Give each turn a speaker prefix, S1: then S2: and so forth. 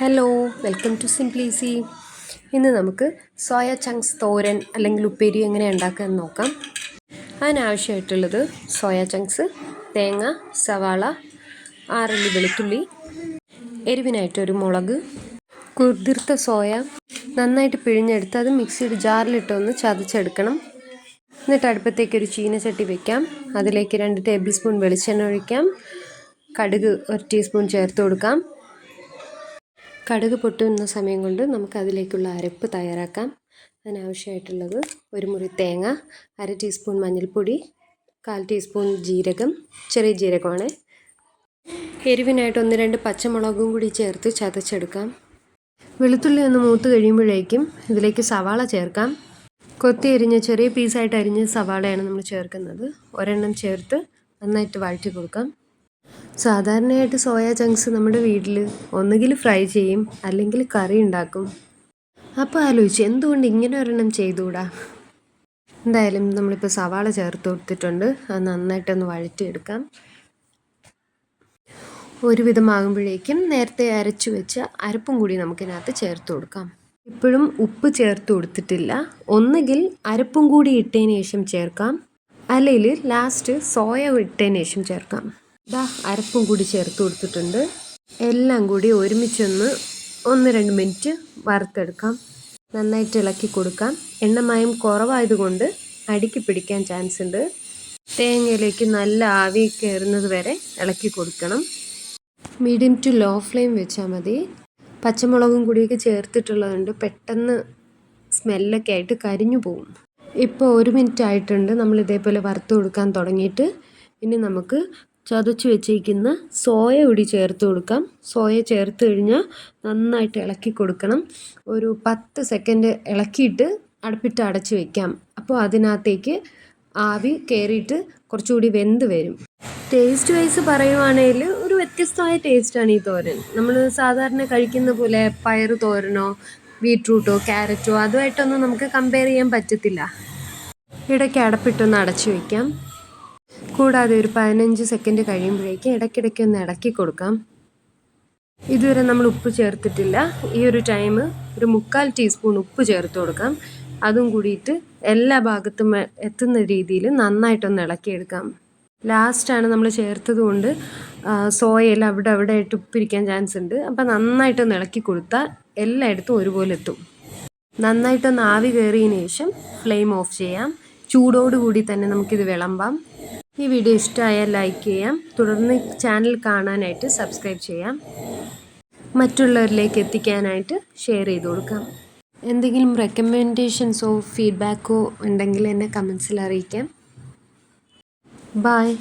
S1: Hello welcome to സിംപ്ലീസി ഇന്ന് നമുക്ക് soya chunks തോരൻ അല്ലെങ്കിൽ ഉപ്പേരി എങ്ങനെ ഉണ്ടാക്കാമെന്ന് നോക്കാം. അതിനാവശ്യമായിട്ടുള്ളത് സോയ ചങ്ക്സ് തേങ്ങ സവാള ആറല്ലി വെളുത്തുള്ളി എരിവിനായിട്ടൊരു മുളക് കുതിർത്ത സോയ നന്നായിട്ട് പിഴിഞ്ഞെടുത്ത് അത് മിക്സിയുടെ ജാറിലിട്ടൊന്ന് ചതച്ചെടുക്കണം. എന്നിട്ട് അടുപ്പത്തേക്ക് ഒരു ചീനച്ചട്ടി വെക്കാം. അതിലേക്ക് രണ്ട് ടേബിൾ സ്പൂൺ വെളിച്ചെണ്ണ ഒഴിക്കാം. കടുക് ഒരു ടീസ്പൂൺ ചേർത്ത് കൊടുക്കാം. കടുക് പൊട്ടുന്ന സമയം കൊണ്ട് നമുക്ക് അതിലേക്കുള്ള അരപ്പ് തയ്യാറാക്കാം. അതിനാവശ്യമായിട്ടുള്ളത് ഒരു മുറി തേങ്ങ അര ടീസ്പൂൺ മഞ്ഞൾപ്പൊടി കാൽ ടീസ്പൂൺ ജീരകം ചെറിയ ജീരകമാണ്. എരിവിനായിട്ട് ഒന്ന് രണ്ട് പച്ചമുളകും കൂടി ചേർത്ത് ചതച്ചെടുക്കാം. വെളുത്തുള്ളി ഒന്ന് മൂത്ത് കഴിയുമ്പോഴേക്കും ഇതിലേക്ക് സവാള ചേർക്കാം. കൊത്തി അരിഞ്ഞ ചെറിയ പീസായിട്ട് അരിഞ്ഞ സവാളയാണ് നമ്മൾ ചേർക്കുന്നത്. ഒരെണ്ണം ചേർത്ത് നന്നായിട്ട് വഴറ്റി കൊടുക്കാം. സാധാരണയായിട്ട് സോയ ചങ്ക്സ് നമ്മുടെ വീട്ടിൽ ഒന്നുകിൽ ഫ്രൈ ചെയ്യും അല്ലെങ്കിൽ കറി ഉണ്ടാക്കും. അപ്പോൾ ആലോചിച്ച് എന്തുകൊണ്ട് ഇങ്ങനെ ഒരെണ്ണം ചെയ്തുകൂടാ? എന്തായാലും നമ്മളിപ്പോൾ സവാള ചേർത്ത് കൊടുത്തിട്ടുണ്ട്. അത് നന്നായിട്ടൊന്ന് വഴറ്റിയെടുക്കാം. ഒരുവിധമാകുമ്പോഴേക്കും നേരത്തെ അരച്ചു വെച്ച അരപ്പും കൂടി നമുക്കിതിനകത്ത് ചേർത്ത് കൊടുക്കാം. ഇപ്പോഴും ഉപ്പ് ചേർത്ത് കൊടുത്തിട്ടില്ല. ഒന്നുകിൽ അരപ്പും കൂടി ഇട്ടതിന് ശേഷം ചേർക്കാം. അല്ലെങ്കിൽ ലാസ്റ്റ് സോയ ഇട്ടതിന് ശേഷം ചേർക്കാം. ഇതാ അരപ്പും കൂടി ചേർത്ത് കൊടുത്തിട്ടുണ്ട്. എല്ലാം കൂടി ഒരുമിച്ചൊന്ന് ഒന്ന് രണ്ട് മിനിറ്റ് വറുത്തെടുക്കാം. നന്നായിട്ട് ഇളക്കി കൊടുക്കാം. എണ്ണമയം കുറവായതുകൊണ്ട് അടുക്കി പിടിക്കാൻ ചാൻസ് ഉണ്ട് തേങ്ങയിലേക്ക് നല്ല ആവി കയറുന്നത് വരെ ഇളക്കി കൊടുക്കണം. മീഡിയം ടു ലോ ഫ്ലെയിം വെച്ചാൽ മതി. പച്ചമുളകും കൂടിയൊക്കെ ചേർത്തിട്ടുള്ളതുകൊണ്ട് പെട്ടെന്ന് സ്മെല്ലൊക്കെ ആയിട്ട് കരിഞ്ഞു പോകും ഇപ്പോൾ ഒരു മിനിറ്റ് ആയിട്ടുണ്ട്. നമ്മൾ ഇതേപോലെ വറുത്ത് കൊടുക്കാൻ തുടങ്ങിയിട്ട്. ഇനി നമുക്ക് ചതച്ച് വെച്ചിരിക്കുന്ന സോയ കൂടി ചേർത്ത് കൊടുക്കാം. സോയ ചേർത്ത് കഴിഞ്ഞാൽ നന്നായിട്ട് ഇളക്കി കൊടുക്കണം. ഒരു പത്ത് സെക്കൻഡ് ഇളക്കിയിട്ട് അടുപ്പിട്ട് അടച്ച് വെക്കാം. അപ്പോൾ അതിനകത്തേക്ക് ആവി കയറിയിട്ട് കുറച്ചുകൂടി വെന്ത് വരും. ടേസ്റ്റ് വൈസ് പറയുവാണെങ്കിൽ ഒരു വ്യത്യസ്തമായ ടേസ്റ്റാണ് ഈ തോരൻ. നമ്മൾ സാധാരണ കഴിക്കുന്ന പോലെ പയറ് തോരനോ ബീട്രൂട്ടോ ക്യാരറ്റോ അതുമായിട്ടൊന്നും നമുക്ക് കമ്പയർ ചെയ്യാൻ പറ്റത്തില്ല. ഇടയ്ക്ക് അടപ്പിട്ടൊന്ന് അടച്ചു വയ്ക്കാം കൂടാതെ ഒരു പതിനഞ്ച് സെക്കൻഡ് കഴിയുമ്പോഴേക്ക് ഇടയ്ക്കിടയ്ക്ക് ഒന്ന് ഇടക്കി കൊടുക്കാം. ഇതുവരെ നമ്മൾ ഉപ്പ് ചേർത്തിട്ടില്ല. ഈ ഒരു ടൈം ഒരു മുക്കാൽ ടീസ്പൂൺ ഉപ്പ് ചേർത്ത് കൊടുക്കാം. അതും കൂടിയിട്ട് എല്ലാ ഭാഗത്തും എത്തുന്ന രീതിയിൽ നന്നായിട്ടൊന്ന് ഇളക്കിയെടുക്കാം ലാസ്റ്റാണ് നമ്മൾ ചേർത്തത് കൊണ്ട് സോയയിൽ അവിടെ അവിടെ ആയിട്ട് ഉപ്പിരിക്കാൻ ചാൻസ് ഉണ്ട്. അപ്പോൾ നന്നായിട്ടൊന്ന് ഇളക്കി കൊടുത്താൽ എല്ലായിടത്തും ഒരുപോലെ എത്തും. നന്നായിട്ടൊന്ന് ആവി കയറിയതിന് ശേഷം ഫ്ലെയിം ഓഫ് ചെയ്യാം. ചൂടോടുകൂടി തന്നെ നമുക്കിത് വിളമ്പാം. ഈ വീഡിയോ ഇഷ്ടമായാൽ ലൈക്ക് ചെയ്യാം. തുടർന്ന് ചാനൽ കാണാനായിട്ട് സബ്സ്ക്രൈബ് ചെയ്യാം. മറ്റുള്ളവരിലേക്ക് എത്തിക്കാനായിട്ട് ഷെയർ ചെയ്ത് കൊടുക്കാം. എന്തെങ്കിലും റെക്കമെൻഡേഷൻസോ ഫീഡ്ബാക്കോ ഉണ്ടെങ്കിൽ എന്നെ കമൻസിൽ അറിയിക്കാം. ബായ്